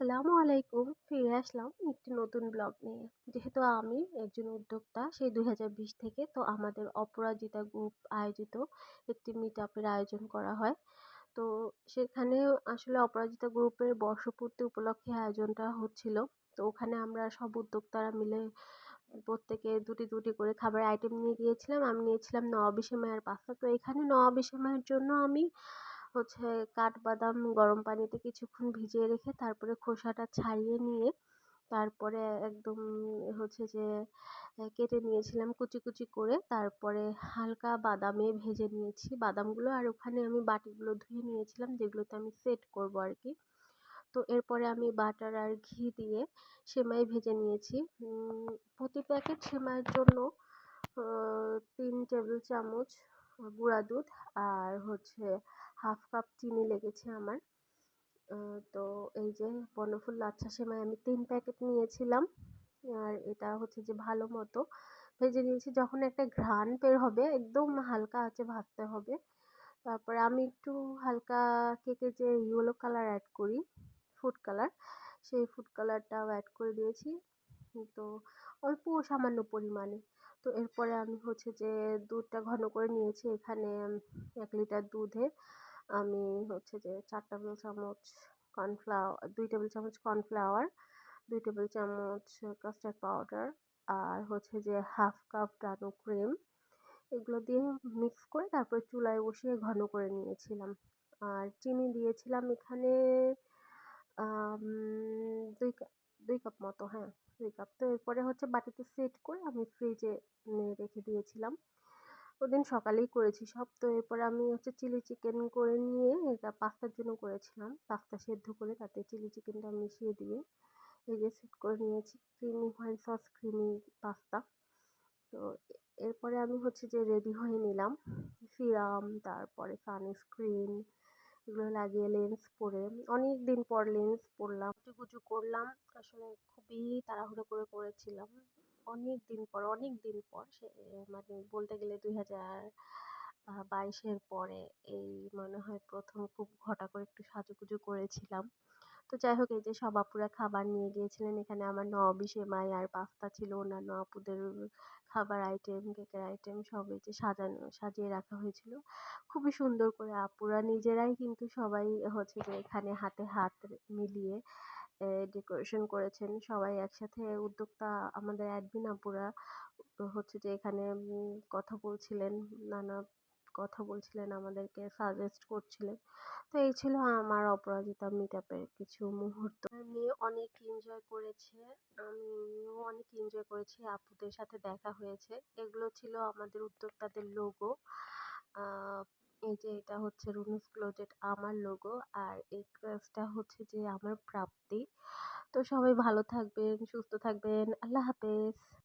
আসসালামু আলাইকুম। ফিরে আসলাম একটি নতুন ব্লগ নিয়ে। যেহেতু আমি একজন উদ্যোক্তা, সেই দুই হাজার বিশ থেকে তো আমাদের অপরাজিতা গ্রুপ আয়োজিত একটি মিট আপের আয়োজন করা হয়। তো সেখানে আসলে অপরাজিতা গ্রুপের বর্ষপূর্তি উপলক্ষে আয়োজনটা হচ্ছিল। তো ওখানে আমরা সব উদ্যোক্তারা মিলে প্রত্যেকে দুটি দুটি করে খাবার আইটেম নিয়ে গিয়েছিলাম। আমি নিয়েছিলাম নবাবী সেমাইয়ের পাস্তা। তো এখানে নবাবী সেমাইয়ের জন্য আমি হচ্ছে কাঠবাদাম, গরম পানিতে কিছুক্ষণ ভিজিয়ে রেখে তারপরে খোসাটা ছাড়িয়ে নিয়ে তারপরে একদম হচ্ছে যে কেটে নিয়েছিলাম কুচি কুচি করে। তারপরে হালকা বাদামে ভেজে নিয়েছি। বাদামগুলো আর ওখানে আমি বাটিগুলো ধুয়ে নিয়েছিলাম, যেগুলোতে আমি সেট করব আর কি তো এরপরে আমি বাটার আর ঘি দিয়ে সেমাই ভেজে নিয়েছি। প্রতি প্যাকেট সেমাইয়ের জন্য তিন টেবিল চামচ গুঁড়া দুধ আর হচ্ছে হাফ কাপ চিনি লেগেছে আমার। তো এই যে বনফুল লাচ্ছা সেমাই আমি তিন প্যাকেট নিয়েছিলাম। আর এটা হচ্ছে যে ভালো মতো ভেজে নিয়েছি। যখন একটা ঘ্রাণ বের হবে, একদম হালকা আছে ভাজতে হবে। তারপরে আমি একটু হালকা কেকে যে ইয়েলো কালার অ্যাড করি ফুড কালার সেই ফুড কালারটাও অ্যাড করে দিয়েছি। তো অল্প সামান্য পরিমাণে। তো এরপরে আমি হচ্ছে যে দুধটা ঘন করে নিয়েছি। এখানে এক লিটার দুধে আমি হচ্ছে যে চার টেবিল চামচ কর্নফ্লাওয়ার দুই টেবিল চামচ কর্নফ্লাওয়ার দুই টেবিল চামচ কাস্টার্ড পাউডার আর হচ্ছে যে হাফ কাপ ডানো ক্রিম এগুলো দিয়ে মিক্স করে তারপর চুলায় বসিয়ে ঘন করে নিয়েছিলাম। আর চিনি দিয়েছিলাম এখানে দুই কাপ দুই কাপ মতো হ্যাঁ দুই কাপ তো এরপরে হচ্ছে বাটিতে সেট করে আমি ফ্রিজে রেখে দিয়েছিলাম। ওদিন সকালেই করেছি সব। তো এরপরে আমি হচ্ছে চিলি চিকেন করে নিয়ে এটা পাস্তার জন্য করেছিলাম। পাস্তা সেদ্ধ করে তাতে চিলি চিকেনটা মিশিয়ে দিয়ে এই যে সেট করে নিয়েছি। Creamy white sauce creamy pasta তো এরপরে আমি হচ্ছে যে রেডি হয়ে নিলাম। সিরাম, তারপরে সানস্ক্রিন এগুলো লাগিয়ে লেন্স পরে অনেক দিন পর লেন্স পরলাম। কুচু করলাম। আসলে খুবই তাড়াহুড়ো করে করেছিলাম। অনেক দিন পর, অনেক দিন পর সে মানে বলতে গেলে দুই হাজার বাইশের পরে এই মনে হয় প্রথম খুব ঘটা করে একটু সাজুগুজু করেছিলাম। তো যাই হোক, এই যে সব আপুরা খাবার নিয়ে গিয়েছিলেন, এখানে আমার নবী সেমাই আর পাস্তা ছিল, অন্যান্য আপুদের খাবার আইটেম কেকের আইটেম সব এই যে সাজানো, সাজিয়ে রাখা হয়েছিল। খুবই সুন্দর করে আপুরা নিজেরাই কিন্তু সবাই হচ্ছে যে এখানে হাতে হাত মিলিয়ে ডেকোরেশন করেছেন। সবাই একসাথে উদ্যোক্তা আমাদের অ্যাডমিন আপুরা হচ্ছে যে এখানে কথা বলছিলেন, নানা কথা বলছিলেন, আমাদেরকে সাজেস্ট করছিলেন। তো এই ছিল আমার অপরাজিতা মিট কিছু মুহূর্ত। মেয়ে অনেক এনজয় করেছে আমিও অনেক এনজয় করেছি আপুদের সাথে দেখা হয়েছে। এগুলো ছিল আমাদের উদ্যোক্তাদের লোগো এই যে এটা হচ্ছে রুমিস ক্লোজেট আমার লোগো আর এই ক্লাসটা হচ্ছে যে আমার প্রাপ্তি। তো সবাই ভালো থাকবেন, সুস্থ থাকবেন, আল্লাহ হাফেজ।